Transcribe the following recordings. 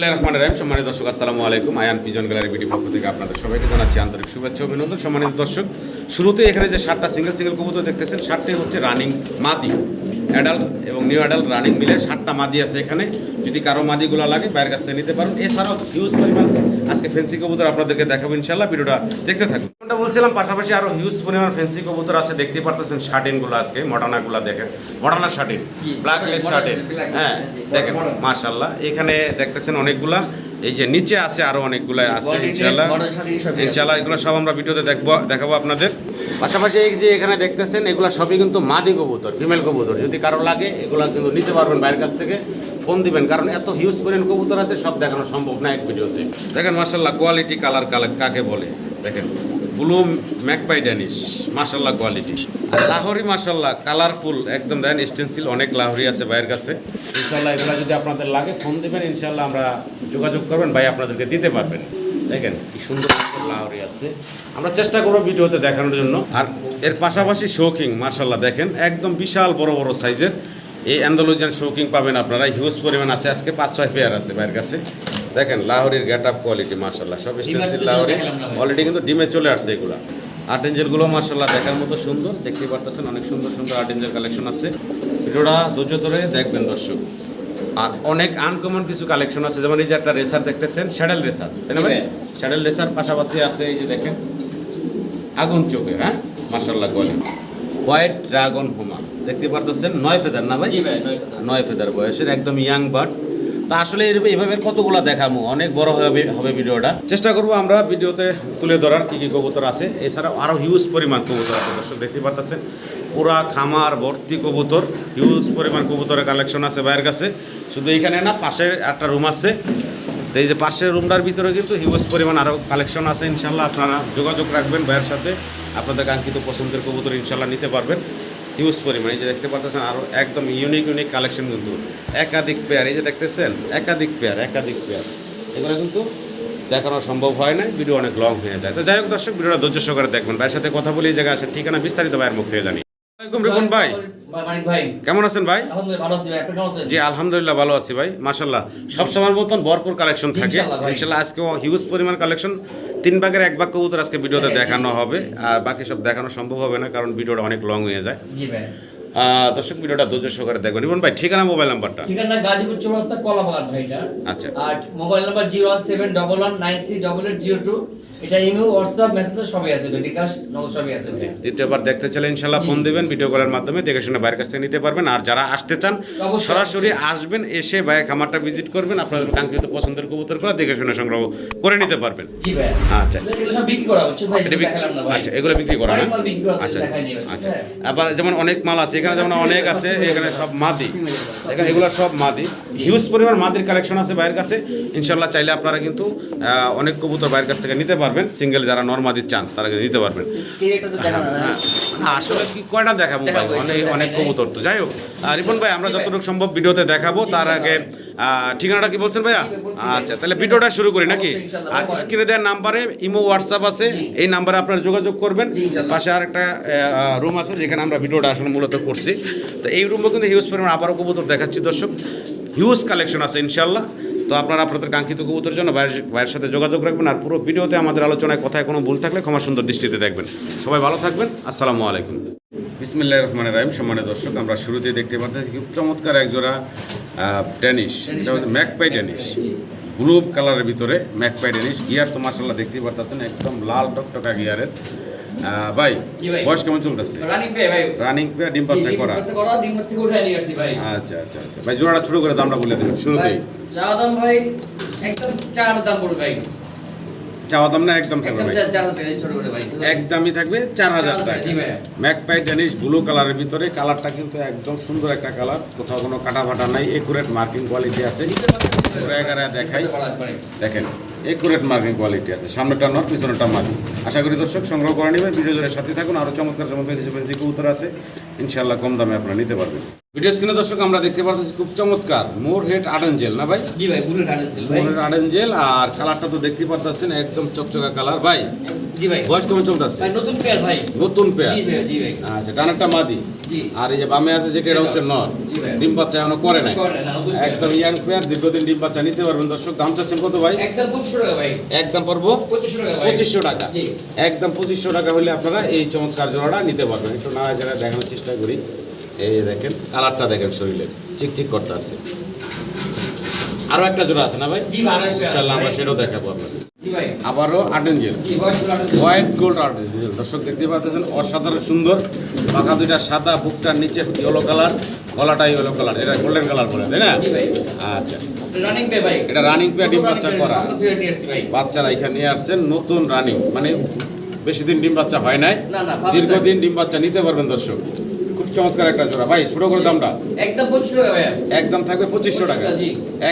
রহমান রাহিম। সম্মানিত দর্শক, আসসালামু আলাইকুম। আয়ান পিজন গ্যালারি বিডি পক্ষ থেকে আপনাদের সবাইকে জানাচ্ছি আন্তরিক শুভেচ্ছা অভিনন্দন। সম্মানিত দর্শক শুরুতে এখানে যে সাতটা সিঙ্গেল সিঙ্গেল কবুতর দেখতেছেন, সাতটাই হচ্ছে রানিং মাদি। অ্যাডাল্ট এবং নিউ অ্যাডাল্ট রানিং মিলে সাতটা মাদি আছে এখানে। যদি কারও মাদিগুলো লাগে বাইরের কাছ থেকে নিতে পারেন। এছাড়াও হিউজ পরিমাণ আজকে ফেন্সি কবুতর আপনাদেরকে দেখাবো ইনশাল্লাহ ভিডিওটা দেখতে থাকুন। যেমনটা বলছিলাম পাশাপাশি আরও হিউজ পরিমাণ ফেন্সি কবুতর আছে দেখতে পারতেছেন শার্টিনগুলো আজকে মডার্নাগুলো দেখেন। মডার্না শার্টিন ব্ল্যাক লেস শার্টিন হ্যাঁ দেখেন। মাশাল্লাহ এখানে দেখতেছেন অনেকগুলা এই যে নিচে আছে আরও অনেকগুলো আছে ইনশাল্লাহ। ইনশাল্লাহ এগুলো সব আমরা ভিডিওতে দেখব দেখাবো আপনাদের। পাশাপাশি এই যে এখানে দেখতেছেন এগুলো সবই কিন্তু মাদি কবুতর ফিমেল কবুতর। যদি কারও লাগে এগুলো কিন্তু নিতে পারবেন বাইরের কাছ থেকে ফোন দিবেন। কারণ এত হিউজ পরিমাণ কবুতর আছে সব দেখানো সম্ভব না এক ভিডিওতে দেখেন মার্শাল্লাহ কোয়ালিটি কালার কালার কাকে বলে? দেখেন। ব্লু ম্যাকপাই ড্যানিশ মাশাল্লাহ কোয়ালিটি। আর লাহোরি মাশাল্লাহ কালারফুল, একদম দেন স্টেন্সিল অনেক লাহোরি আছে ভাইয়ের কাছে। ইনশাল্লাহ এগুলো যদি আপনাদের লাগে, ফোন দিবেন ইনশাল্লাহ আমরা যোগাযোগ করবেন, ভাই আপনাদেরকে দিতে পারবেন। দেখেন কি সুন্দর লাহোরি আছে। আমরা চেষ্টা করব ভিডিওতে দেখানোর জন্য। আর এর পাশাপাশি শৌকিং মাশাল্লাহ দেখেন, একদম বিশাল বড় বড় সাইজের। এই অ্যান্ডালুজিয়ান শৌকিং পাবেন আপনারা, হিউজ পরিমাণ আছে। আজকে পাঁচ ছয় পেয়ার আছে ভাইয়ের কাছে। দেখেন লাহোরির গেট আপ কোয়ালিটি মার্শাল্লাহ সব স্টেন্সিল লাহোরি। অলরেডি কিন্তু ডিমে চলে আসছে এগুলো। আর্ট এঞ্জেলগুলো মার্শাল্লাহ দেখার মতো সুন্দর। দেখতে পারতেছেন অনেক সুন্দর সুন্দর আর্ট এঞ্জেল কালেকশন আছে। ভিডিওটা ধৈর্য ধরে দেখবেন দর্শক। আর অনেক আনকমন কিছু কালেকশন আছে। যেমন এই যে একটা রেসার দেখতেছেন স্যাডেল রেসার তাই না ভাই? জি শ্যাডেল রেসার পাশাপাশি আছে এই যে দেখেন আগুন চোখে হ্যাঁ? মার্শাল্লাহ কোয়ালিটি হোয়াইট ড্রাগন হোমা দেখতে পারতেছেন? নয় ফেদার না ভাই? নয় ফেদার। নয় ফেদার বয়সের একদম ইয়াং বার্ড তা আসলে এইভাবে কতগুলো দেখামো? অনেক বড় হবে হবে ভিডিওটা। চেষ্টা করব আমরা ভিডিওতে তুলে ধরার কী কী কবুতর আছে। এছাড়াও আরও হিউজ পরিমাণ কবুতর আছে। দর্শক, দেখতে পারতেছেন, পুরা খামার ভর্তি কবুতর হিউজ পরিমাণ কবুতরের কালেকশন আছে ভাইয়ের কাছে। শুধু এইখানে না, পাশে একটা রুম আছে। তো এই যে পাশের রুমটার ভিতরে কিন্তু হিউজ পরিমাণ আরও কালেকশন আছে। ইনশাল্লাহ আপনারা যোগাযোগ রাখবেন ভাইয়ের সাথে। আপনাদের কাঙ্ক্ষিত পছন্দের কবুতর ইনশাল্লাহ নিতে পারবেন। হিউজ পরিমাণ। যে দেখতে পাচ্ছেন আরও একদম ইউনিক ইউনিক কালেকশন কিন্তু। একাধিক পেয়ার এই যে দেখতেছেন, একাধিক পেয়ার একাধিক পেয়ার এগুলো কিন্তু দেখানো সম্ভব হয় না ভিডিও অনেক লং হয়ে যায়। তো যাই হোক দর্শক, ভিডিওটা ধৈর্য সহকারে দেখবেন। ভাইয়ের সাথে কথা বলে, এই জায়গায় আসেন। ঠিকানা বিস্তারিত ভাইয়ের মুখ থেকে জানি। আসসালামাইকুম ভাই। কেমন আছেন ভাই? আলহামদুলিল্লাহ ভালো আছি ভাই। আপনি কেমন আছেন? জি আলহামদুলিল্লাহ ভালো আছি ভাই মাশাল্লাহ সব মতন ভরপুর কালেকশন থাকে। ইনশাল্লাহ আজকে হিউজ পরিমাণ কালেকশন তিন ভাগের এক ভাগ কবুতর আজকে ভিডিওতে হ্যাঁ, দেখানো হবে। আর বাকি সব দেখানো সম্ভব হবে না কারণ ভিডিওটা অনেক লং হয়ে যায়। দর্শক ভিডিওটা ধৈর্য সহকারে দেখবেন। রিপন ভাই ঠিকানা মোবাইল নাম্বারটা ঠিকানা গাজীপুর চৌরাস্তা কলাবাগান ভাইটা। আচ্ছা। আর mobile number zero seven double one nine three double eight zero two এটা ইমেল হোয়াটসঅ্যাপ মেসেজ সবই আছে বিকাশ নগদ সবই আছে দ্বিতীয়বার দেখতে চাইলে ইনশাল্লাহ ফোন দিবেন ভিডিও কলের মাধ্যমে দেখে শুনে বাইরের কাছ থেকে নিতে পারবেন। আর যারা আসতে চান সরাসরি আসবেন এসে বাইরে খামারটা ভিজিট করবেন আপনাদের কাঙ্ক্ষিত পছন্দের কবুতরগুলো দেখে শুনে সংগ্রহ করে নিতে পারবেন। জি ভাই আচ্ছা। করা আচ্ছা এগুলো বিক্রি করা না? করা আচ্ছা আচ্ছা। হ্যাঁ। আবার যেমন অনেক মাল আছে এখানে যেমন অনেক আছে এখানে সব মাদি। এখানে এগুলো সব মাদি। হিউজ পরিমাণ মাদির কালেকশন আছে বাইরের কাছে। ইনশাল্লাহ চাইলে আপনারা কিন্তু অনেক কবুতর বাইরের কাছ থেকে নিতে পারবেন। সিঙ্গেল যারা নর্মাদির চান তারা নিতে পারবেন। না হ্যাঁ, না, আসলে কি কয়টা দেখাবো ভাই? অনেক অনেক। কবুতর তো। যাই হোক রিপন ভাই আমরা যতটুকু সম্ভব ভিডিওতে দেখাবো। তার আগে ঠিকানাটা কি বলছেন ভাইয়া। আচ্ছা তাহলে ভিডিওটা শুরু করি নাকি? আর স্ক্রিনে দেওয়ার নাম্বারে ইমো হোয়াটসঅ্যাপ আছে। এই নাম্বারে আপনারা যোগাযোগ করবেন। পাশে আর একটা রুম আছে যেখানে আমরা ভিডিওটা আসলে মূলত করছি। তো এই রুমও কিন্তু হিউজ পরিমাণ আবারও কবুতর দেখাচ্ছি দর্শক। হিউজ কালেকশন আছে ইনশাল্লাহ। তো আপনারা আপনাদের কাঙ্ক্ষিত কবুতরের জন্য ভাইয়ের ভাইয়ের সাথে যোগাযোগ রাখবেন আর পুরো ভিডিওতে আমাদের আলোচনায় কথায় কোনো ভুল থাকলে ক্ষমা সুন্দর দৃষ্টিতে দেখবেন। সবাই ভালো থাকবেন। আসসালামু আলাইকুম। বিসমিল্লাহ রহমান রাহিম। সম্মানের দর্শক, আমরা শুরুতে দেখতে পাচ্ছি খুব চমৎকার একজোড়া ড্যানিশ এটা হচ্ছে ম্যাকপাই ড্যানিশ ব্লু কালারের ভিতরে ম্যাকপাই ড্যানিশ গিয়ার তো মাসাল্লাহ দেখতেই পারতেছেন, একদম লাল টকটকা গিয়ারের ভাই। বয়স কেমন চলতেছে? রানিং পে ভাই। রানিং পেয়ার ডিম বাচ্চা করা। আচ্ছা আচ্ছা আচ্ছা। ভাই জোড়াটা শুরু করে দামটা বলে দেবেন শুরুতেই। চা দাম ভাই একদম চার দাম পড়বে ভাই। চাওয়া দাম না একদম থাকবে ভাই? একদমই থাকবে চার হাজার টাকা। ভাই। ম্যাকপাই জানিস ব্লু কালারের ভিতরে কালারটা কিন্তু একদম সুন্দর একটা কালার কোথাও কোনো কাটা ফাটা নাই একুরেট মার্কিং কোয়ালিটি আছে। দেখাই। দেখেন। একুরেট মার্কিং কোয়ালিটি আছে। সামনেটা নট পিছনেটা মার্কিং আশা করি দর্শক সংগ্রহ করে নেবেন। ভিডিও জনের সাথে থাকুন। আরও চমৎকার চমৎকার কিছু ফেন্সি কবুতর আছে। ইনশাআল্লাহ কম দামে আপনারা নিতে পারবেন। ভিডিও স্ক্রিনে দর্শক আমরা দেখতে পাচ্ছি খুব চমৎকার। মোর হেড আডেঞ্জেল না ভাই? জি ভাই বুলেট ভাই। মোর হেড আডেঞ্জেল আর কালারটা তো দেখতে পাচ্ছেন একদম চকচকা কালার। ভাই জি ভাই। বয়স কেমন চলতেছে? ভাই নতুন পেয়ার ভাই। নতুন পেয়ার জি ভাই জি ভাই। আচ্ছা ডানারটা মাদি। জি। আর এই যে বামে আছে যেটা এটা হচ্ছে নর। জি ভাই। ডিম বাচ্চা এখনও করে নাই। করে না, একদম ইয়াং পেয়ার দীর্ঘদিন ডিম বাচ্চা নিতে পারবেন দর্শক। দাম চাচ্ছেন কত ভাই? একদম পঁচিশশো টাকা ভাই। একদম পড়ব? পঁচিশশো টাকা ভাই। পঁচিশশো টাকা। জি। একদম পঁচিশশো টাকা হলে আপনারা এই চমৎকার জোড়াটা নিতে পারবেন। একটু না যারা দেখানোর চেষ্টা করি। এই দেখেন কালারটা দেখেন শরীরে চিকচিক করতে আছে। আরও একটা জোড়া আছে না ভাই। ইনশাল্লাহ আমরা সেটাও দেখাবো আপনাকে। আবারও আটেঞ্জেল আঠারো। হোয়াইট গোল্ড আর্টিফিশিয়াল দর্শক দেখতে পাচ্ছেন অসাধারণ সুন্দর। পাখা দুইটা সাদা বুকটার নিচে ইয়েলো কালার গলাটা ইয়েলো কালার এটা গোল্ডেন কালার বলে তাই না? আচ্ছা। পে এটা রানিং পেয়ার ডিম বাচ্চা করা। বাচ্চারা এখানে নিয়ে আসছেন নতুন রানিং মানে বেশি দিন ডিম বাচ্চা হয় নাই। দীর্ঘদিন ডিম বাচ্চা নিতে পারবেন দর্শক। চমৎকার একটা জোড়া। ভাই ছোট করে দামটা। একদম পঁচিশশো টাকা ভাই একদম থাকবে পঁচিশশো টাকা।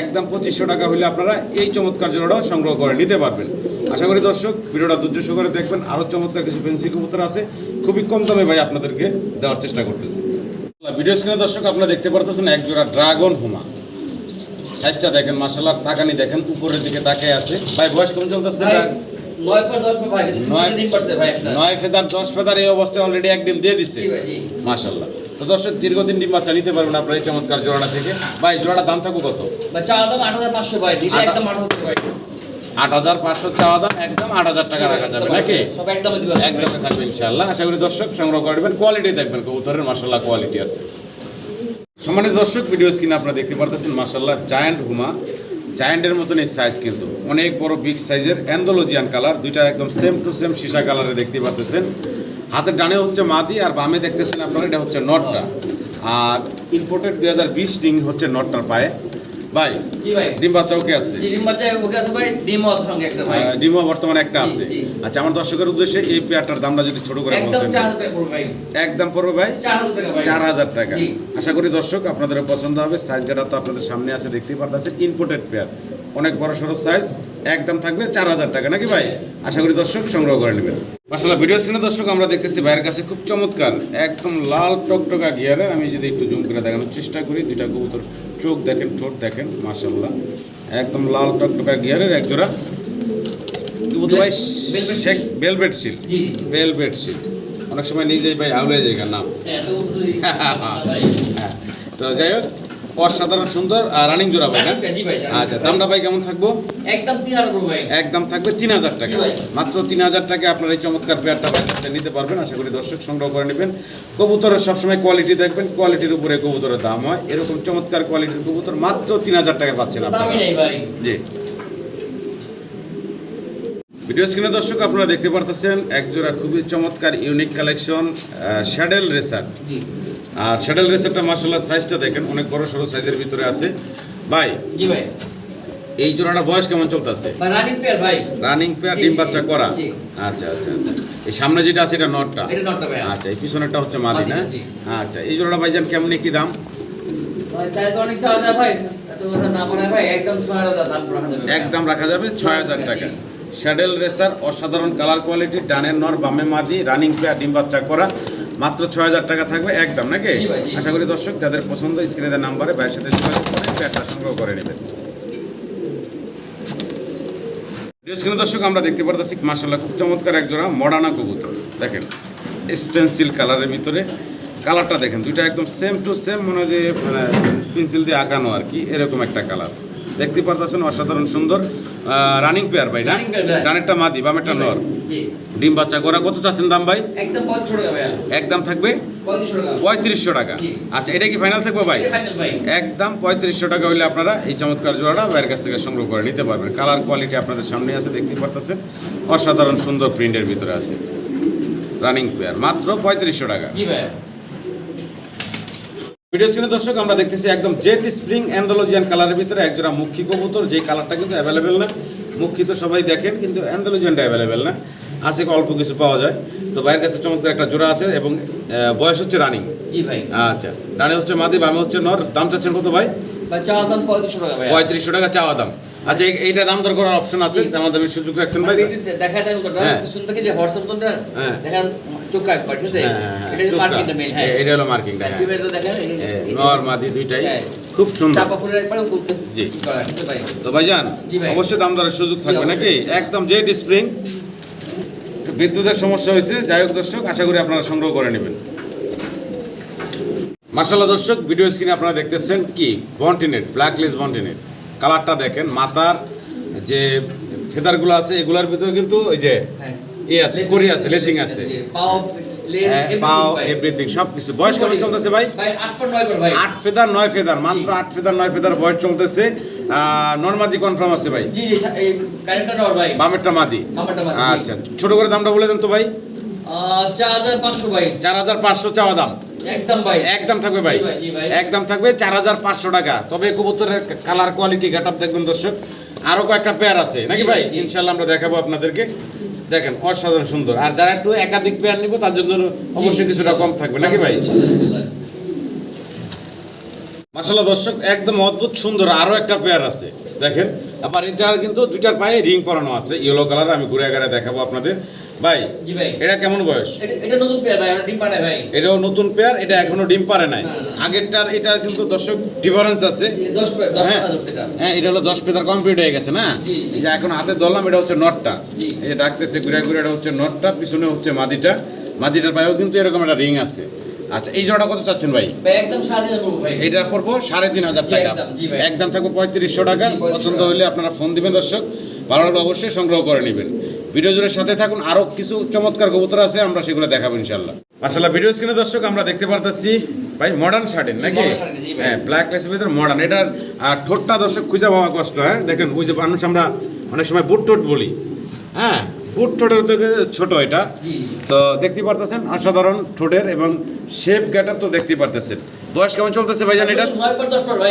একদম পঁচিশশো টাকা হলে আপনারা এই চমৎকার জোড়াটাও সংগ্রহ করে নিতে পারবেন। আশা করি দর্শক ভিডিওটা ধৈর্য সহকারে দেখবেন। আরও চমৎকার কিছু পেন্সি কবুতর আছে। খুবই কম দামে ভাই আপনাদেরকে দেওয়ার চেষ্টা করতেছি। ভিডিও স্ক্রিনে দর্শক আপনারা দেখতে পারতেছেন এক জোড়া ড্রাগন হুমা। সাইজটা দেখেন মাসালার তাকানি দেখেন উপরের দিকে তাকিয়ে আছে। ভাই বয়স কেমন চলতেছে? নয় পর দশ পর ভাই নয়- তিন পার্সেন্ট ভাই একটা। নয় ফেদার দশ ফেদার এই অবস্থায় অলরেডি এক ডিম দিয়ে দিচ্ছে জি ভাই জি। মাশাল্লাহ তো দর্শক দীর্ঘদিন ডিম বাচ্চা নিতে পারবেন আপনার এই চমৎকার জোড়াটা থেকে। ভাই জোড়াটা দাম থাকবে কত? চা দাম আট হাজার পাঁচশো ভাই একদম আট হাজার ভাই। আট হাজার পাঁচশো চাওয়া দাম একদম আট হাজার টাকা রাখা যাবে নাকি? সব একদমে থাকবে ইনশাআল্লাহ। আশা করি দর্শক সংগ্রহ করবেন কোয়ালিটি দেখবেন কবুতরের মাসাল্লাহ কোয়ালিটি আছে। সম্মানিত দর্শক ভিডিও স্ক্রিনে আপনারা দেখতে পারতেছেন মাসাল্লাহ জায়ান্ট হুমা। জায়ান্টের মতন এই সাইজ কিন্তু। অনেক বড় বিগ সাইজের অ্যান্ডোলজিয়ান কালার দুইটা একদম সেম টু সেম সীসা কালারে দেখতে পাচ্ছেন হাতের ডানে হচ্ছে মাদি, আর বামে দেখতেছেন আপনারা, এটা হচ্ছে নটটা। আর ইম্পোর্টেড দুই হাজার বিশ রিং হচ্ছে নটটার পায়ে। ভাই জি ভাই? ডিম বাচ্চা ওকে আছে ডিম বাচ্চা ওকে আছে ভাই? ডিম আছে সঙ্গে একটা ভাই। ডিমও বর্তমানে একটা আছে। আচ্ছা আমার দর্শকের উদ্দেশ্যে এই পেয়ারটার দামটা যদি ছোট করে বলতেন। একদম 4000 টাকা পড়বে ভাই। একদম পড়বে ভাই? চার হাজার টাকা ভাই। চার হাজার টাকা। জি। আশা করি দর্শক আপনাদের পছন্দ হবে। সাইজ গাটা তো আপনাদের সামনে আছে দেখতেই পারতাছেন। Imported pair. অনেক বড় সড়ো সাইজ একদম থাকবে চার হাজার টাকা। নাকি ভাই? আশা করি দর্শক সংগ্রহ করে নেবেন। মাসাল্লাহ ভিডিও স্ক্রিনে দর্শক আমরা দেখতেছি ভাইয়ের কাছে খুব চমৎকার একদম লাল টকটকা গিয়ারে আমি যদি একটু জুম করে দেখানোর চেষ্টা করি দুইটা কবুতর চোখ দেখেন ঠোঁট দেখেন মাসাল্লাহ একদম লাল টকটকা গিয়ারের এক জোড়া। কবুতর ভাই শেখ সিল অনেক সময় নিজেই ভাই আউলে জায়গার নাম। যদি ভাই হ্যাঁ, তো যাই হোক অসাধারণ সুন্দর রানিং জোড়া ভাই না? আচ্ছা। দামটা ভাই কেমন থাকব? একদম তিন হাজার ভাই। একদম থাকবে তিন হাজার টাকা। মাত্র তিন হাজার টাকা আপনার এই চমৎকার পেয়ারটা ভাই নিতে পারবেন। আশা করি দর্শক সংগ্রহ করে নেবেন। কবুতরের সবসময় কোয়ালিটি দেখবেন। কোয়ালিটির উপরে কবুতরের দাম হয়। এরকম চমৎকার কোয়ালিটির কবুতর মাত্র তিন হাজার টাকা পাচ্ছেন আপনারা। জি। ভিডিও স্ক্রিনে দর্শক আপনারা দেখতে পারতেছেন একজোড়া খুবই চমৎকার ইউনিক কালেকশন শ্যাডেল রেসার জি। আর শ্যাডেল রেসারটা মার্শাল্লাহ সাইজটা দেখেন অনেক বড় সড়ো সাইজের ভিতরে আছে। ভাই জি ভাই। এই জোড়াটার বয়স কেমন চলতেছে? রানিং পেয়ার ভাই। রানিং পেয়ার ডিম বাচ্চা করা। আচ্ছা আচ্ছা আচ্ছা। এই সামনে যেটা আছে এটা নটটা? এটা নটটা ভাই আচ্ছা এই পিছনেরটা হচ্ছে মাদি না? আচ্ছা এই জোড়াটা ভাইজান কেমন কি দাম? একদম রাখা যাবে ভাই। একদম রাখা যাবে ছয় হাজার টাকা। শ্যাডেল রেসার অসাধারণ কালার কোয়ালিটি ডানের নর বামে মাদি রানিং পেয়ার ডিম বাচ্চা করা। মাত্র ছয় হাজার টাকা থাকবে একদম নাকি? আশা করি দর্শক যাদের পছন্দ স্ক্রিনে দেওয়া নাম্বারে ভাইয়ের সাথে যোগাযোগ করে পেয়ারটা সংগ্রহ করে নেবেন। স্ক্রিনে দর্শক আমরা দেখতে পারতেছি মাসাল্লাহ খুব চমৎকার এক জোড়া মডার্না কবুতর। দেখেন স্টেন্সিল কালারের ভিতরে কালারটা দেখেন দুইটা একদম সেম টু সেম মনে হয় যে মানে পেন্সিল দিয়ে আঁকানো আর কি এরকম একটা কালার দেখতে পারতেছেন অসাধারণ সুন্দর। রানিং পেয়ার ভাই না। ডানেরটা মাদি বামেরটা নর। ডিম বাচ্চা করা কত চাচ্ছেন দাম ভাই? একদম থাকবে? পঁয়ত্রিশশো টাকা। আচ্ছা এটা কি ফাইনাল থাকবে ভাই? একদম পঁয়ত্রিশশো টাকা হলে আপনারা এই চমৎকার জোড়াটা ভাইয়ের কাছ থেকে সংগ্রহ করে নিতে পারবেন। কালার কোয়ালিটি আপনাদের সামনে আছে দেখতে পারতেছেন। অসাধারণ সুন্দর প্রিন্টের ভিতরে আছে। রানিং পেয়ার মাত্র পঁয়ত্রিশশো টাকা। ভিডিও স্ক্রিনে দর্শক, আমরা দেখতেছি একদম জেট স্প্রিং অ্যান্ডোলজিয়ান কালারের ভিতরে একজোড়া মুখী কবুতর যে কালারটা কিন্তু অ্যাভেলেবেল না। মুখী তো সবাই দেখেন, কিন্তু অ্যান্ডোলজিয়ানটা অ্যাভেলেবেল না। আছে অল্প কিছু পাওয়া যায়। তো ভাইয়ের কাছে চমৎকার একটা জোড়া আছে এবং বয়স হচ্ছে রানিং। জি ভাই। আচ্ছা ডানে হচ্ছে মাদি বামে হচ্ছে নর। দাম চাচ্ছেন কত ভাই? পঁয়ত্রিশশো টাকা চাওয়া দাম। আচ্ছা এইটা দাম দর করার অপশন আছে সুযোগ রাখছেন ভাই। দেখা যায় হ্যাঁ। শুন থেকে যে হোয়াটসঅ্যাপ তো হ্যাঁ। দেখেন চোখ একবার ঠিক আছে? হ্যাঁ, এটা চোখটা। মার্কিংটা মেল হ্যাঁ। এটা হলো মার্কিংটা, হ্যাঁ। যে- যে- নর মাদি দুইটাই। খুব সুন্দর। চাপা ফুলের একবারে জি। করা ঠিক আছে ভাই? তো ভাইজান অবশ্যই দাম দরের সুযোগ থাকবে নাকি? একদম জেট স্প্রিং বিদ্যুতের সমস্যা হয়েছে যাই হোক দর্শক আশা করি আপনারা সংগ্রহ করে নেবেন। মাসাল্লাহ দর্শক ভিডিও স্ক্রিনে আপনারা দেখতেছেন কি? বন্টিনেট ব্ল্যাক লেস বন্টিনেট কালারটা দেখেন মাথার যে ফেদারগুলো আছে এগুলোর ভিতরে কিন্তু ওই যে হ্যাঁ। ই আছে করি আছে লেসিং আছে। পাও হ্যাঁ। এভরিথিং সব কিছু। বয়স কেমন চলতেছে ভাই? আট ফেদার নয় ফেদার মাত্র আট ফেদার নয় ফেদার বয়স চলতেছে। নর্মাদি কনফার্ম আছে ভাই। জি জি এই কারেন্টটা নর ভাই। বামেরটা মাদি। আমারটা মাদি, আচ্ছা ছোট করে দামটা বলে দেন তো ভাই। আহ, চার হাজার পাঁচশো ভাই। চার হাজার পাঁচশো চাওয়া দাম। একদম ভাই। একদম থাকবে ভাই। একদম থাকবে চার হাজার পাঁচশো টাকা। তবে কবুতরের কালার কোয়ালিটি গেট দেখবেন দর্শক। আরও কয়েকটা পেয়ার আছে নাকি ভাই। ইনশাল্লাহ আমরা দেখাবো আপনাদেরকে। দেখেন অসাধারণ সুন্দর। আর যারা একটু একাধিক পেয়ার নিব তার জন্য অবশ্যই কিছুটা কম থাকবে নাকি ভাই? মাসাল্লাহ দর্শক একদম অদ্ভুত সুন্দর আরও একটা পেয়ার আছে। দেখেন আবার এটার কিন্তু দুইটার পায়ে রিং পরানো আছে ইয়েলো কালার আমি ঘুরে ঘুরে দেখাবো আপনাদের। ভাই জি ভাই। এটা কেমন বয়স? এটা এটা নতুন পেয়ার ভাই ডিম পাঠাই ভাই। এটাও নতুন পেয়ার এটা এখনও ডিম পারে নাই। আগেরটার এটা কিন্তু দর্শক ডিফারেন্স আছে। পেয়ার হ্যাঁ পেয়ার সেটা। হ্যাঁ এটা হলো দশ পেতার কমপ্লিট হয়ে গেছে না? যে এখন হাতে ধরলাম এটা হচ্ছে নটটা। এই যে ডাকতেছে ঘুরে ঘুরে এটা হচ্ছে নটটা পিছনে হচ্ছে মাদিটা। মাদিটার পায়েও কিন্তু এরকম একটা রিং আছে। আচ্ছা এই জোড়া কত চাচ্ছেন ভাই? হাজার পড়ব সাড়ে তিন হাজার টাকা। একদম, থাকব পঁয়ত্রিশশো টাকা। পছন্দ হলে আপনারা ফোন দিবেন দর্শক। ভালো লাগলে অবশ্যই সংগ্রহ করে নেবেন। ভিডিও জুড়ে সাথে থাকুন। আরও কিছু চমৎকার কবুতর আছে আমরা সেগুলো দেখাবো ইনশাল্লাহ আসলে ভিডিও স্ক্রিনে দর্শক আমরা দেখতে পারতেছি ভাই মডার্ন শার্টেন জি, নাকি। হ্যাঁ ব্ল্যাক লেসের ভিতরে মডার্ন এটার আহ, ঠোঁটটা দর্শক খুঁজে পাওয়া কষ্ট হ্যাঁ? দেখেন ওই যে মানুষ আমরা অনেক সময় বুট টোট বলি। হ্যাঁ? বুট ঠোঁটের থেকে ছোট এটা। তো দেখতে পারতেছেন অসাধারণ ঠোঁটের এবং শেপ গেটার তো দেখতে পারতেছেন। বয়স কেমন চলতেছে ভাইজান এটা?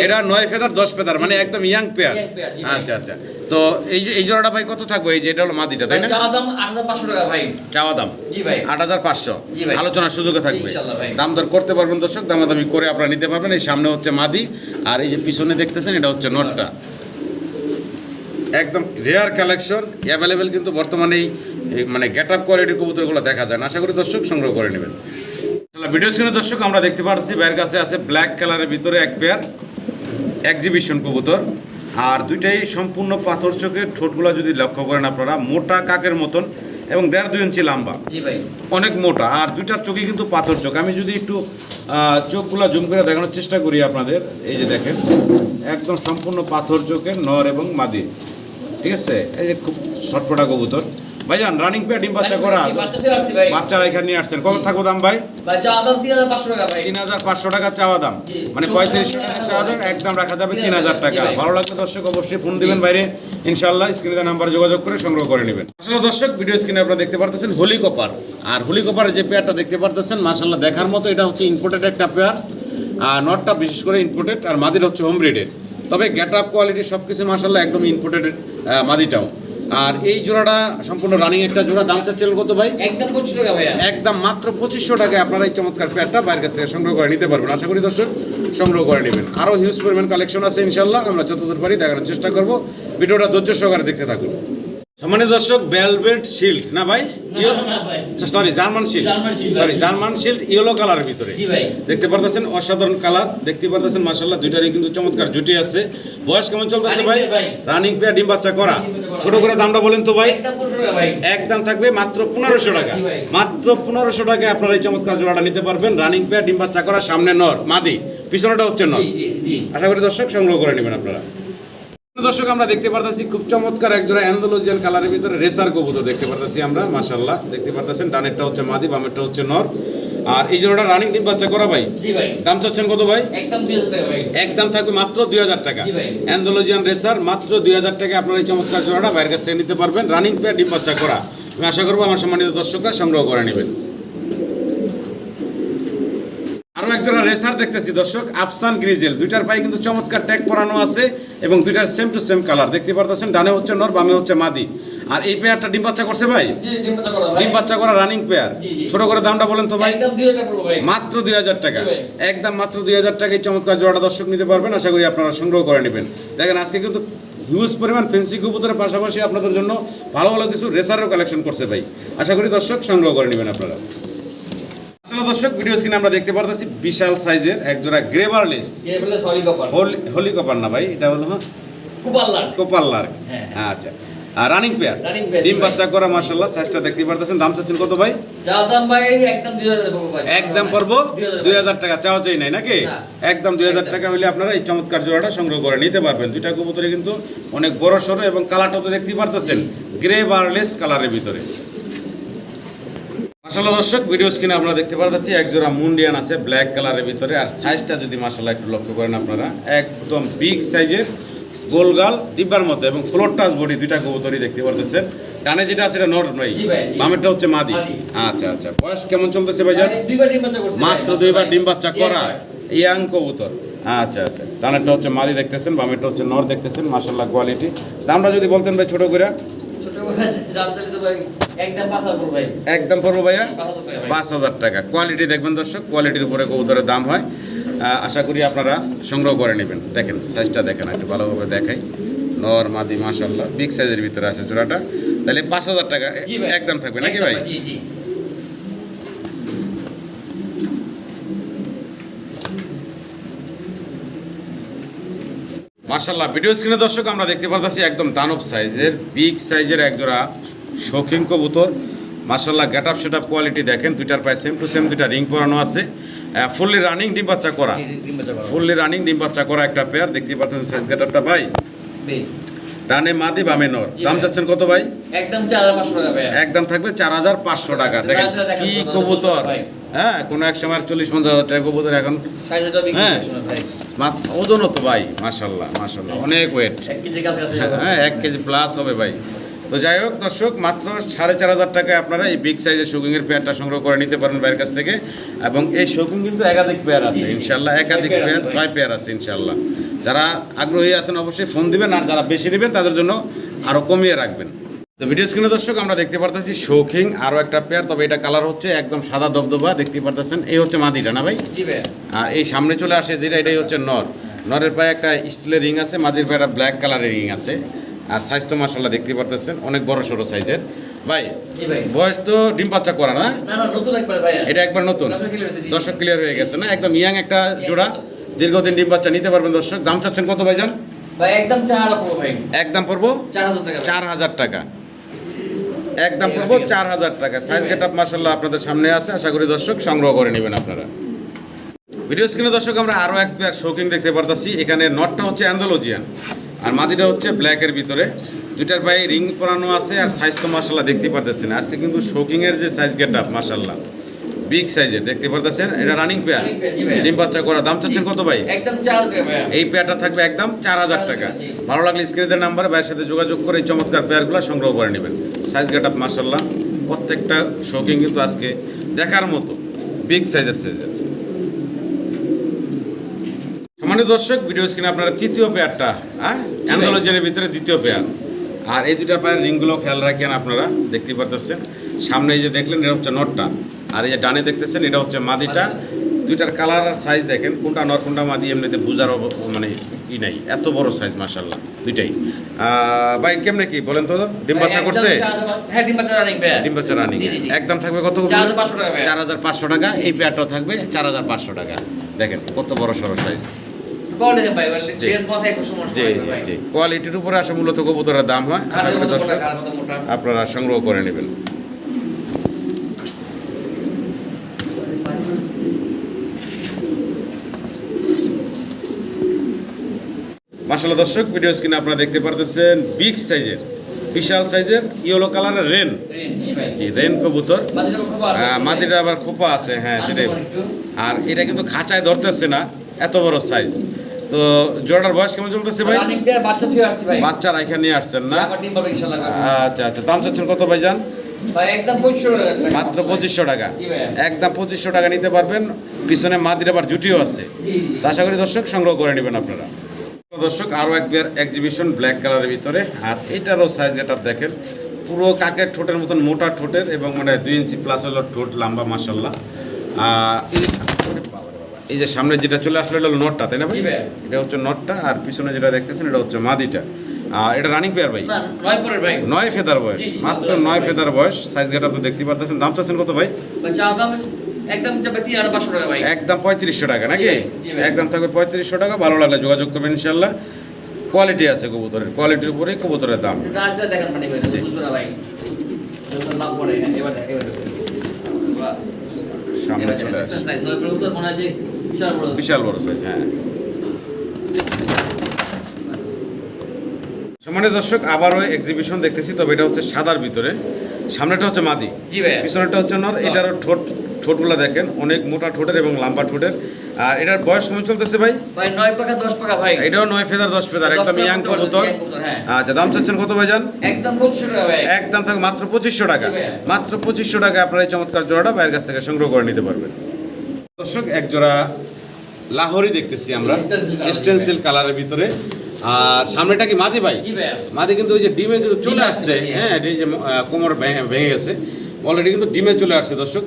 এটা নয় ফেদার দশ ফেদার মানে একদম ইয়াং পেয়ার। আচ্ছা আচ্ছা। তো এই যে এই জোড়াটা ভাই কত থাকবে? এই যে এটা হলো মাদিটা তাই না? চা দাম আট হাজার পাঁচশো টাকা ভাই। চাওয়া দাম? জি ভাই। আট হাজার পাঁচশো। জি ভাই। আলোচনার সুযোগে থাকবে। দাম দর করতে পারবেন দর্শক দামাদামি করে আপনারা নিতে পারবেন। এই সামনে হচ্ছে মাদি আর এই যে পিছনে দেখতেছেন এটা হচ্ছে নটটা। একদম রেয়ার কালেকশন অ্যাভেলেবেল কিন্তু বর্তমানে মানে গেট আপ কোয়ালিটির কবুতরগুলো দেখা যায় না। আশা করি দর্শক সংগ্রহ করে নেবেন। ভিডিও স্ক্রিনে দর্শক আমরা দেখতে পাচ্ছি বাইরের কাছে আছে ব্ল্যাক কালারের ভিতরে এক পেয়ার এক্সিবিশন কবুতর। আর দুইটাই সম্পূর্ণ পাথর চোখের, ঠোঁটগুলো যদি লক্ষ্য করেন আপনারা, মোটা কাকের মতন এবং দেড় দুই ইঞ্চি লম্বা। অনেক মোটা। আর দুইটার চোখে কিন্তু পাথর চোখ। আমি যদি একটু চোখগুলো জুম করে দেখানোর চেষ্টা করি আপনাদের এই যে দেখেন একদম সম্পূর্ণ পাথর চোখের নর এবং মাদি। ঠিক আছে? এই যে খুব ছটপটা কবুতর। ভাইজান রানিং পেয়ার ডিম বাচ্চা করা বাচ্চারা এখানে নিয়ে আসছেন। কত থাকব দাম ভাই? তিন হাজার পাঁচশো টাকা চাওয়া দাম। মানে পঁয়ত্রিশশো টাকা চাওয়া দাম একদম রাখা যাবে তিন হাজার টাকা। ভালো লাগলে দর্শক অবশ্যই ফোন দিবেন বাইরে। ইনশাল্লাহ স্ক্রিনে নাম্বারে যোগাযোগ করে সংগ্রহ করে নেবেন। আসলে দর্শক ভিডিও স্ক্রিনে আপনারা দেখতে পারতেছেন হোলি কপার। আর হোলি কপারের যে পেয়ারটা দেখতে পারতেছেন মাসাল্লাহ দেখার মতো এটা হচ্ছে ইম্পোর্টেড একটা পেয়ার আর নটটা বিশেষ করে ইম্পোর্টেড আর মাদির হচ্ছে হোম ব্রিডেড তবে গেট আপ কোয়ালিটি সব কিছু মাসাল্লাহ একদম ইম্পোর্টেড মাদিটাও। আর এই জোড়াটা সম্পূর্ণ রানিং একটা জোড়া। দাম চাচ্ছিলেন কত ভাই? একদম পঁচিশ টাকা ভাইয়া। একদম মাত্র পঁচিশশো টাকায় আপনারা এই চমৎকার প্যাডটা বাইরের কাছ থেকে সংগ্রহ করে নিতে পারবেন। আশা করি দর্শক সংগ্রহ করে নেবেন। আরও হিউজ পরিমাণ কালেকশন আছে ইনশাল্লাহ আমরা যতদূর পারি দেখানোর চেষ্টা করব। ভিডিওটা ধৈর্য সহকারে দেখতে থাকুন। সম্মানিত দর্শক বেলভেট শিল্ড না ভাই? Sorry German shield sorry German shield yellow কালারের ভিতরে। দেখতে পারতেছেন অসাধারণ কালার দেখতে পারতেছেন মাসাল্লাহ দুইটারই কিন্তু চমৎকার জুটি আছে। বয়স কেমন চলতেছে ভাই? রানিং ডিম ডিম বাচ্চা করা, ছোট করে দামটা বলেন তো ভাই। একদম ভাই। একদম থাকবে মাত্র পনেরোশো টাকা। মাত্র পনেরোশো টাকায় আপনারা এই চমৎকার জোড়াটা নিতে পারবেন। রানিং পেয়ার ডিম বাচ্চা করা সামনে নর মাদি। পিছনেটা হচ্ছে নর। আশা করি দর্শক সংগ্রহ করে নেবেন আপনারা। দর্শক আমরা দেখতে পারতেছি খুব চমৎকার এক জোড়া অ্যান্ডোলজিয়ান কালারের ভিতরে রেসার কবুতর দেখতে পারতেছি আমরা মাশাল্লাহ দেখতে পারতেছেন ডানেরটা হচ্ছে মাদি বামেরটা হচ্ছে নর। আর এই জোড়াটা রানিং ডিম বাচ্চা করা ভাই? দাম চাচ্ছেন কত ভাই? একদম থাকবে মাত্র দুই হাজার টাকা। অ্যান্ডোলজিয়ান রেসার মাত্র দুই হাজার টাকা আপনারা এই চমৎকার জোড়াটা বাইরের কাছ থেকে নিতে পারবেন। রানিং পেয়ার ডিম বাচ্চা করা। আমি আশা করব আমার সম্মানিত দর্শকরা সংগ্রহ করে নেবেন। আরও একজোড়া রেসার দেখতেছি দর্শক আফসান গ্রিজেল দুইটার পায়ে কিন্তু চমৎকার ট্যাগ পরানো আছে এবং দুইটার সেম টু সেম কালার দেখতে পারতেছেন ডানে হচ্ছে নর বামে হচ্ছে মাদি। আর এই পেয়ারটা ডিম বাচ্চা করছে ভাই? ডিম বাচ্চা করা রানিং পেয়ার। ছোট করে দামটা বলেন তো ভাই। একদম 2000 টাকা পড়বে ভাই। মাত্র দুই হাজার টাকা। একদম মাত্র দুই হাজার টাকায় চমৎকার জোড়াটা দর্শক নিতে পারবেন। আশা করি আপনারা সংগ্রহ করে নেবেন। দেখেন আজকে কিন্তু হিউজ পরিমাণ ফেন্সি কবুতরের পাশাপাশি আপনাদের জন্য ভালো ভালো কিছু রেসারও কালেকশন করছে ভাই। আশা করি দর্শক সংগ্রহ করে নেবেন আপনারা। আসলে দর্শক ভিডিও স্ক্রিনে আমরা দেখতে পারতেছি বিশাল সাইজের একজোড়া গ্রেভারলেস হোলি কপার না ভাই এটা হলো কুপাল্লার কোপাল্লার হ্যাঁ। আচ্ছা। রানিং পেয়ার ডিম। বাচ্চা করা মার্শাল্লাহ সাইজটা দেখতে পারতেছেন। দাম চাচ্ছেন কত ভাই? দাম ভাই একদম 2000 পড়বে ভাই। একদম পড়ব? দুই হাজার টাকা চাও চাই নাই নাকি? একদম দুই হাজার টাকা হলে আপনারা এই চমৎকার জোড়াটা সংগ্রহ করে নিতে পারবেন। দুইটা কবুতরে কিন্তু অনেক বড় সড়ো এবং কালারটা তো দেখতেই পারতেছেন। গ্রে বারলেস কালারের ভিতরে। মাসাল্লাহ দর্শক ভিডিও স্ক্রিনে আপনারা দেখতে পারতেছি এক জোড়া মুন্ডিয়ান আছে ব্ল্যাক কালারের ভিতরে। আর সাইজটা যদি মাসাল্লাহ একটু লক্ষ্য করেন আপনারা একদম বিগ সাইজের গোলগাল ডিব্বার মধ্যে এবং ফ্লোর টাচ বডি দুইটা কবুতরই দেখতে পারতেছেন। ডানে যেটা আছে এটা নট নয় ভাই, বামেরটা হচ্ছে মাদি। আচ্ছা আচ্ছা বয়স কেমন চলতেছে ভাইজান? মাত্র দুইবার ডিম বাচ্চা করা ইয়াং কবুতর। আচ্ছা আচ্ছা ডানেরটা হচ্ছে মাদি দেখতেছেন বামেরটা হচ্ছে নর দেখতেছেন মাসাল্লাহ কোয়ালিটি দামটা যদি বলতেন ভাই ছোট করে একদম 5000 পড়বে ভাইয়া? 5000 টাকা ভাই। পাঁচ হাজার টাকা। কোয়ালিটি দেখবেন দর্শক কোয়ালিটির উপরে কবুতরের দাম হয়। আশা করি আপনারা সংগ্রহ করে নেবেন। দেখেন সাইজটা দেখেন একটু ভালোভাবে দেখাই। নর মাদি মাসাল্লাহ বিগ সাইজের ভিতরে আছে জোড়াটা। তাহলে পাঁচ হাজার টাকা একদম থাকবে নাকি ভাই? মার্শাল্লাহ ভিডিও স্ক্রিনে দর্শক আমরা দেখতে পারতেছি একদম দানব সাইজের বিগ সাইজের একজোড়া শৌখিন কবুতর। মার্শাল্লাহ get up set up quality দেখেন দুইটার পায়ে সেম টু সেম দুইটা রিং পরানো আছে। ফুললি রানিং ডিম বাচ্চা করা। ফুললি রানিং ডিম বাচ্চা করা। একটা পেয়ার দেখতে পাচ্ছেন সাইজ গেট আপটা ভাই ডানে মাদি বামে নর। দাম। চাচ্ছেন কত ভাই? একদম 4500 টাকা ভাই একদম থাকবে চার হাজার পাঁচশো টাকা। দেখেন আচ্ছা, কি কবুতর। হ্যাঁ কোনো এক সময় চল্লিশ পঞ্চাশ হাজার টাকা কবুতর এখন। 60 বিক্রি হ্যাঁ। ভাই। ওজনও তো ভাই মার্শাল্লাহ মার্শাল্লাহ অনেক ওয়েট কেজি কাছাকাছি হ্যাঁ এক কেজি প্লাস হবে ভাই। তো যাই হোক দর্শক মাত্র সাড়ে চার হাজার টাকায় আপনারা এই বিগ সাইজের শৌকিংয়ের পেয়ারটা সংগ্রহ করে নিতে পারেন ভাইয়ের কাছ থেকে। এবং এই শৌকিং কিন্তু একাধিক পেয়ার আছে ইনশাল্লাহ একাধিক পেয়ার ছয় পেয়ার আছে। ইনশাল্লাহ। যারা আগ্রহী আছেন অবশ্যই ফোন দিবেন আর যারা বেশি নেবেন তাদের জন্য আরও কমিয়ে রাখবেন। তো ভিডিও স্ক্রিনে দর্শক আমরা দেখতে পারতেছি শৌখিং আরও একটা পেয়ার তবে এটা কালার হচ্ছে একদম সাদা দবদবা দেখতে পারতেছেন। এই হচ্ছে মাদিটা না ভাই? আর এই সামনে চলে আসে যেটা এটাই হচ্ছে নর। নরের পায়ে একটা স্টিলের রিং আছে মাদির পায়ে একটা ব্ল্যাক কালারের রিং আছে। আর সাইজ তো মাসাল্লাহ দেখতে পারতেছেন অনেক বড় সড়ো সাইজের ভাই বয়স তো ডিম বাচ্চা করা না? একবার এটা একবার নতুন? দর্শক ক্লিয়ার হয়ে গেছে না? একদম ইয়াং একটা জোড়া। দীর্ঘদিন ডিম বাচ্চা নিতে পারবেন দর্শক। দাম চাচ্ছেন কত ভাই একদম চার একদম পড়ব 4000 টাকা ভাই। চার হাজার টাকা। একদম পড়ব চার হাজার টাকা। সাইজ গেট আপ মাসাল্লাহ আপনাদের সামনে আছে। আশা করি দর্শক সংগ্রহ করে নেবেন আপনারা। ভিডিও স্ক্রিনে দর্শক আমরা আরও এক পেয়ার শৌকিং দেখতে পারতাছি। এখানে নটটা হচ্ছে অ্যান্ডোলজিয়ান আর মাদিটা হচ্ছে ব্ল্যাকের ভিতরে। দুইটার পায়ে রিং পরানো আছে আর সাইজ তো মাসাল্লাহ দেখতে পারতেছেন। আজকে কিন্তু শৌকিংয়ের যে সাইজ গেট আপ মাসাল্লাহ বিগ সাইজের দেখতে পারতেছেন? এটা রানিং পেয়ার ডিম বাচ্চা করা। দাম চাচ্ছেন কত ভাই? একদম 4000 টাকা ভাই এই পেয়ারটা থাকবে একদম চার হাজার টাকা। ভালো লাগলে স্ক্রিনের নাম্বারে ভাইয়ের সাথে যোগাযোগ করে এই চমৎকার পেয়ারগুলো সংগ্রহ করে নেবেন। সাইজ গেট আপ মাসাল্লাহ প্রত্যেকটা শৌকিং কিন্তু আজকে দেখার মতো। বিগ সাইজের সাইজের সম্মানিত দর্শক ভিডিও স্ক্রিনে আপনারা তৃতীয় পেয়ারটা হ্যাঁ? অ্যান্ডোলজেনের ভিতরে দ্বিতীয় পেয়ার আর এই দুইটা পায়ের রিংগুলো খেয়াল রাখেন আপনারা দেখতেই পারতেছেন। সামনে এই যে দেখলেন এটা হচ্ছে নটটা আর এই যে ডানে দেখতেছেন এটা হচ্ছে মাদিটা। দুইটার কালার আর সাইজ দেখেন কোনটা নর কোনটা মাদি এমনিতে বুঝার মানে ই নাই। এত বড় সাইজ মাশাল্লাহ দুইটাই। ভাই কেমনে কি বলেন তো ডিম বাচ্চা করছে? 4000 হ্যাঁ ডিম বাচ্চা রানিং ডিম বাচ্চা একদম থাকবে কত 4500 চার হাজার পাঁচশো টাকা। এই পেয়ারটাও থাকবে চার হাজার পাঁচশো টাকা। দেখেন কত বড় সড়ো সাইজ মানে জি। জি হয় কোয়ালিটির উপরে আসে মূলত কবুতরের দাম হয়? আশা করি দর্শক মোটা? আপনারা সংগ্রহ করে নেবেন। মাসাল্লাহ দর্শক ভিডিও স্ক্রিনে আপনারা দেখতে পারতেছেন বিগ সাইজের বিশাল সাইজের ইয়েলো কালারের রেন জি রেন কবুতর। আহ, মাদিটা আবার খোপা আছে হ্যাঁ সেটাই। আর এটা কিন্তু খাঁচায় ধরতেছে না এত বড় সাইজ তো জোড়াটার বয়স কেমন চলতেছে ভাই? বাচ্চা থেকে আসছে ভাই। বাচ্চা রাইখা নিয়ে আসছেন না? আচ্ছা আচ্ছা। দাম চাচ্ছেন কত ভাই যান ভাই একদম 2500 টাকা ভাই। মাত্র পঁচিশশো টাকা। একদম পঁচিশশো টাকা নিতে পারবেন। পিছনে মাদির আবার জুটিও আছে। আশা করি দর্শক সংগ্রহ করে নেবেন আপনারা। দর্শক আরও একবার এক্সিবিশন ব্ল্যাক কালারের ভিতরে। আর এটারও সাইজ গেটার দেখেন। পুরো কাকের ঠোঁটের মতন মোটা ঠোঁটের এবং মানে দুই ইঞ্চি প্লাস হলো ঠোঁট লম্বা মাসাল্লাহ এই যে সামনে যেটা চলে আসলো এটা হলো নটটা তাই না ভাই? এটা হচ্ছে নটটা আর পিছনে যেটা দেখতেছেন এটা হচ্ছে মাদিটা। আর এটা রানিং পেয়ার ভাই? নয় পরের ভাই। নয় ফেদার বয়স মাত্র নয় ফেদার বয়স। সাইজ গেটা আপনি দেখতে পারতেছেন। দাম চাচ্ছেন কত ভাই? একদম একদম পঁয়ত্রিশশো টাকা নাকি। একদম থাকবে পঁয়ত্রিশশো টাকা। ভালো লাগলে যোগাযোগ করবেন ইনশাল্লাহ কোয়ালিটি আছে কবুতরের। কোয়ালিটির উপরেই কবুতরের দাম। মানে। সামনে চলে আসে বিশাল বড় সাইজ হ্যাঁ। দর্শক আবারও এক্সিবিশন দেখতেছি তবে এটা হচ্ছে সাদার ভিতরে। সামনেটা হচ্ছে মাদি। জি ভাই পিছনেরটা হচ্ছে নর। এটারও ঠোঁট ঠোঁটগুলো দেখেন অনেক মোটা ঠোঁটের এবং লম্বা ঠোঁটের। আর এটার বয়স কেমন চলতেছে ভাই? ভাই পাকা দশ পাকা ভাই। এটাও নয় ফেদার দশ ফেদার একদম ইয়াং কবুতর, হ্যাঁ। আচ্ছা দাম চাচ্ছেন কত ভাই যান একদম পঁচিশশো টাকা ভাই। একদম থাকে মাত্র পঁচিশশো টাকা। মাত্র পঁচিশশো টাকা আপনার এই চমৎকার জোড়াটা বাইরের কাছ থেকে সংগ্রহ করে নিতে পারবেন। দর্শক একজোড়া লাহোরি দেখতেছি আমরা। স্টেনসিল কালারের ভিতরে। আর সামনেটা কি মাদি ভাই? মাদি কিন্তু ওই যে ডিমে কিন্তু চলে আসছে। হ্যাঁ এটি যে কোমর ভেঙে গেছে। অলরেডি কিন্তু ডিমে চলে আসছে দর্শক।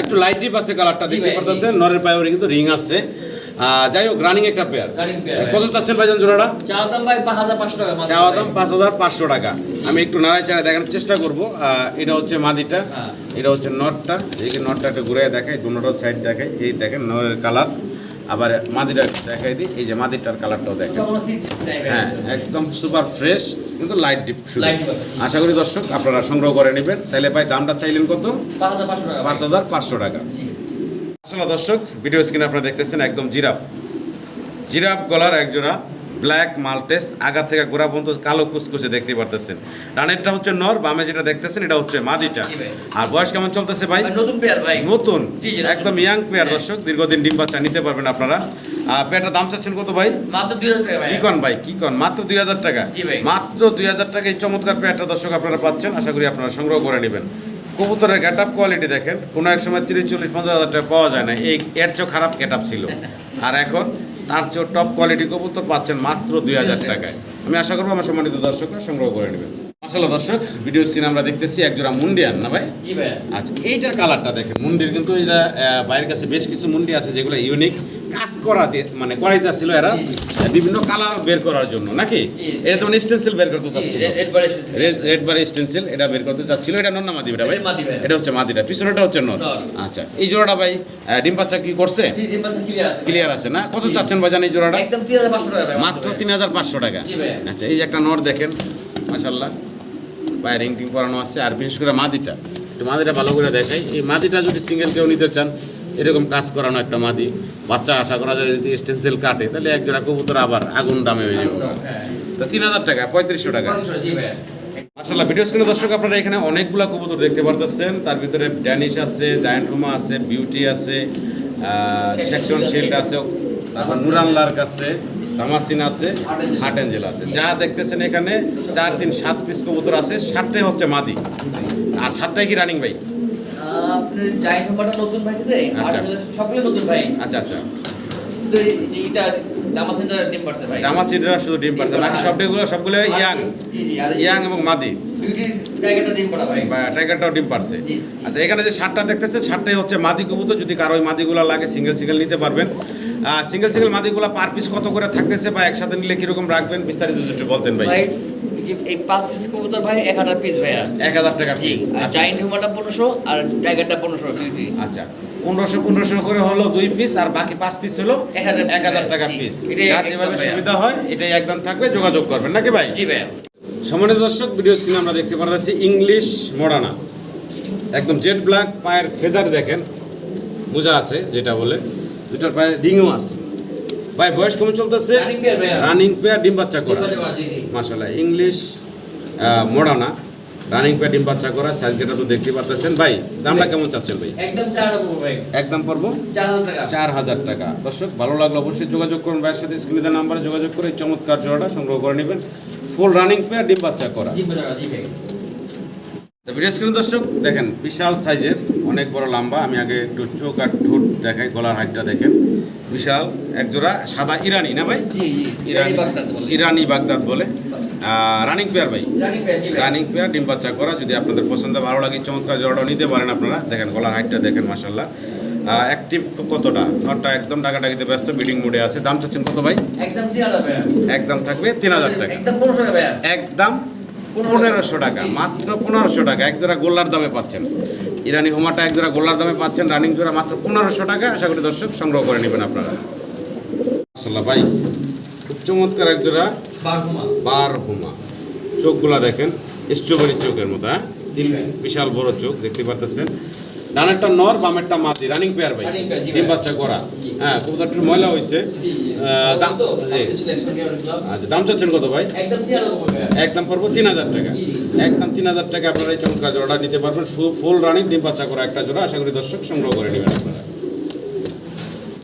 একটু লাইট ডিপ আছে কালারটা দেখতে পারতেছে নরের পায়ে কিন্তু রিং আছে। যাই হোক রানিং একটা পেয়ার কত চাচ্ছেন ভাইজান জোড়াটা? চা দাম ভাই পাঁচ হাজার পাঁচশো টাকা চাওয়া দাম পাঁচ হাজার পাঁচশো টাকা। আমি একটু নাড়াই চাড়াই দেখানোর চেষ্টা করব। এটা হচ্ছে মাদিটা হ্যাঁ। এটা হচ্ছে নটটা। এইদিকে নটটা একটু ঘুরে দেখাই দুটোর সাইড দেখাই। এই দেখেন নরের কালার আবার মাদিটা দেখাই দিই। এই যে মাদিটার কালারটাও দেখেন। হ্যাঁ একদম সুপার ফ্রেশ কিন্তু লাইট ডিপ শুধু। আশা করি দর্শক আপনারা সংগ্রহ করে নেবেন। তাহলে ভাই দামটা চাইলেন কত? পাঁচ হাজার পাঁচশো টাকা। আসলে দর্শক ভিডিও স্ক্রিনে আপনারা দেখতেছেন একদম জিরাফ। জিরাফ গলার একজোড়া ব্ল্যাক মাল্টেস আগা থেকে গোড়া পর্যন্ত কালো কুচকুচে দেখতে পারতেছেন। ডানেরটা হচ্ছে নর বামে যেটা দেখতেছেন এটা হচ্ছে মাদিটা। আর বয়স কেমন চলতেছে ভাই? নতুন পেয়ার ভাই। নতুন। একদম ইয়াং পেয়ার। দর্শক দীর্ঘদিন ডিম বাচ্চা নিতে পারবেন আপনারা। আর পেয়ারটার দাম চাচ্ছেন কত ভাই? মাত্র দুই হাজার টাকা কি কন ভাই? কি কন? মাত্র দুই হাজার টাকা? জি ভাই। মাত্র দুই হাজার টাকা এই চমৎকার পেয়ারটা দর্শক আপনারা পাচ্ছেন। আশা করি আপনারা সংগ্রহ করে নেবেন। কবুতরের গেট আপ কোয়ালিটি দেখেন কোনো এক সময় তিরিশ চল্লিশ পঞ্চাশ হাজার টাকা পাওয়া যায় না। এই এর চেয়েও খারাপ গেট আপ ছিল। আর এখন তার চেয়েও টপ কোয়ালিটি কবুতর পাচ্ছেন মাত্র দুই হাজার টাকায়। আমি আশা করব আমার সম্মানিত দর্শকরা সংগ্রহ করে নেবেন। আসলে দর্শক ভিডিও সিন আমরা দেখতেছি একজোড়া মুন্ডি মুন্ডিয়ান না ভাই? আচ্ছা এইটার কালারটা দেখেন মুন্ডির কিন্তু এটা বাইরের কাছে বেশ কিছু মুন্ডি আছে যেগুলো ইউনিক কাজ করাতে মানে করাইতে ছিল এরা বিভিন্ন কালার বের করার জন্য নাকি? এটা তো স্টেন্সিল বের করতে চাচ্ছিল। রেড- বার স্টেন্সিল এটা বের করতে চাচ্ছিল। এটা নন না মাদি এটা ভাই। এটা হচ্ছে মাদিটা পিছনেটা হচ্ছে নর। নর। আচ্ছা এই জোড়াটা ভাই ডিম বাচ্চা কি করছে? ক্লিয়ার আছে। ক্লিয়ার আছে না? কত। চাচ্ছেন ভাইজান এই জোড়াটা? মাত্র তিন হাজার পাঁচশো টাকা। আচ্ছা এই যে একটা নর দেখেন মাশাল্লাহ পায়ে রিং টিং পরানো আছে আর বিশেষ করে মাদিটা। একটু মাদিটা ভালো করে দেখাই। এই মাদিটা যদি সিঙ্গেল কেউ নিতে চান এরকম কাজ করানো একটা মাদি। বাচ্চা আশা করা যায় যদি স্টেন্সিল কাটে, তাহলে এক জোড়া কবুতর আবার আগুন দামে হয়ে যাবে। তো তিন হাজার টাকা, পঁয়ত্রিশশো টাকা। আসলে ভিডিও স্ক্রিনে দর্শক, আপনারা এখানে অনেকগুলা কবুতর দেখতে পারতেছেন। তার ভিতরে ড্যানিশ আছে জায়ান্ট হোমা আছে বিউটি আছে সেকশন শিল্ড আছে, তারপর নুরান লার্ক আছে তামাসিন আছে হাট এঞ্জেল আছে। যা দেখতেছেন এখানে, চার তিন, সাত পিস কবুতর আছে। সাতটাই হচ্ছে মাদি। আর সাতটাই কি রানিং ভাই? আপনি জাইন্ট হোমাটা নতুন ভাই আছে আর। সবগুলো নতুন ভাই। আচ্ছা আচ্ছা। তো এটা ডিম পারছে ভাই। তামাসিনরা শুধু ডিম পারছে। বাকি সবগুলো সবগুলো ইয়াং। জি জি আর ইয়াং এবং মাদি। টাইগারটাও ডিম পারছে আচ্ছা এখানে যে সাতটা সাতটাই হচ্ছে মাদি কবুতর। যদি কারও ওই মাদিগুলো লাগে সিঙ্গেল সিঙ্গেল নিতে পারবেন। সিঙ্গেল সিঙ্গেল মাদিগুলো পার পিস কত করে থাকতেছে বা একসাথে নিলে কীরকম রাখবেন বিস্তারিত যদি বলতেন ভাই ভাই এই পাঁচ পিস কবুতর ভাই এক হাজার পিস ভাইয়া। এক হাজার টাকা জি পিস আর জাইন্ট হোমাটা পনেরোশো আর টাইগারটা পনেরোশো বিউটি আচ্ছা পনেরোশো পনেরোশো করে হলো দুই পিস আর বাকি পাঁচ পিস হলো এক হাজার টাকা পিস যেভাবে সুবিধা হয় এটাই একদম থাকবে যোগাযোগ করবেন নাকি ভাই? জি ভাইয়া। সম্মানিত দর্শক ভিডিও স্ক্রিনে আমরা দেখতে পারতেছি ইংলিশ মডানা একদম জেড ব্ল্যাক পায়ের ফেদার দেখেন বোঝা আছে যেটা বলে দুটার পায়ে রিংও আছে। ভাই বয়স কেমন চলতেছে। রানিং পেয়ার ডিম বাচ্চা করা। মাশাল্লাহ ইংলিশ মোড়ানা। রানিং পেয়ার ডিম বাচ্চা করা সাইজ গেটা তো দেখতে পারতেছেন। ভাই দামটা কেমন চাচ্ছেন ভাই? একদম পড়ব চার হাজার টাকা। দর্শক ভালো লাগল অবশ্যই যোগাযোগ করুন ভাইয়ের সাথে। স্ক্রিনে নাম্বারে যোগাযোগ করে এই চমৎকার জোড়াটা সংগ্রহ করে নেবেন। ফুল রানিং পেয়ার ডিম বাচ্চা করা। তো ভিডিও স্ক্রিন দর্শক দেখেন বিশাল সাইজের অনেক বড় লম্বা। আমি আগে একটু চোখ আর ঠোঁট দেখাই গলার হাইটটা দেখেন। বিশাল এক জোড়া সাদা ইরানি না ভাই? ইরানি বাগদাদ বলে। ইরানি বাগদাদ বলে। রানিং পেয়ার ভাই? Running pair. ডিম বাচ্চা করা যদি আপনাদের পছন্দ ভালো লাগে চমৎকার জোড়াটাও নিতে পারেন আপনারা। দেখেন গলার হাইটটা দেখেন মাসাল্লাহ অ্যাক্টিভ কতটা? নটটা একদম ডাকাডাকিতে ব্যস্ত বিডিং মোডে আছে। দাম চাচ্ছেন কত ভাই? একদম থাকবে তিন হাজার টাকা। একদম পনেরোশো টাকা একদম পনেরোশো টাকা। মাত্র পনেরোশো টাকা। এক জোড়া গোল্লার দামে পাচ্ছেন। ইরানি হোমাটা এক জোড়া গোল্লার দামে পাচ্ছেন রানিং জোড়া মাত্র পনেরোশো টাকা। আশা করি দর্শক সংগ্রহ করে নেবেন আপনারা। আসলে ভাই খুব চমৎকার এক জোড়া বার হুমা চোখগুলা দেখেন স্ট্রবেরি চোখের মতো হ্যাঁ? বিশাল বড় চোখ দেখতে পারতেছেন? ডানেরটা নর বামেরটা মাদি। রানিং পেয়ার ভাই। ডিম বাচ্চা করা। হ্যাঁ কবুতরটির ময়লা হয়েছে আচ্ছা দাম চাচ্ছেন কত ভাই? একদম পড়ব। তিন হাজার টাকা। একদম তিন হাজার টাকা আপনারা এই চমৎকার জোড়াটা নিতে পারবেন। ফুল রানিং ডিম বাচ্চা করা একটা জোড়া। আশা করি দর্শক সংগ্রহ করে নেবেন আপনারা।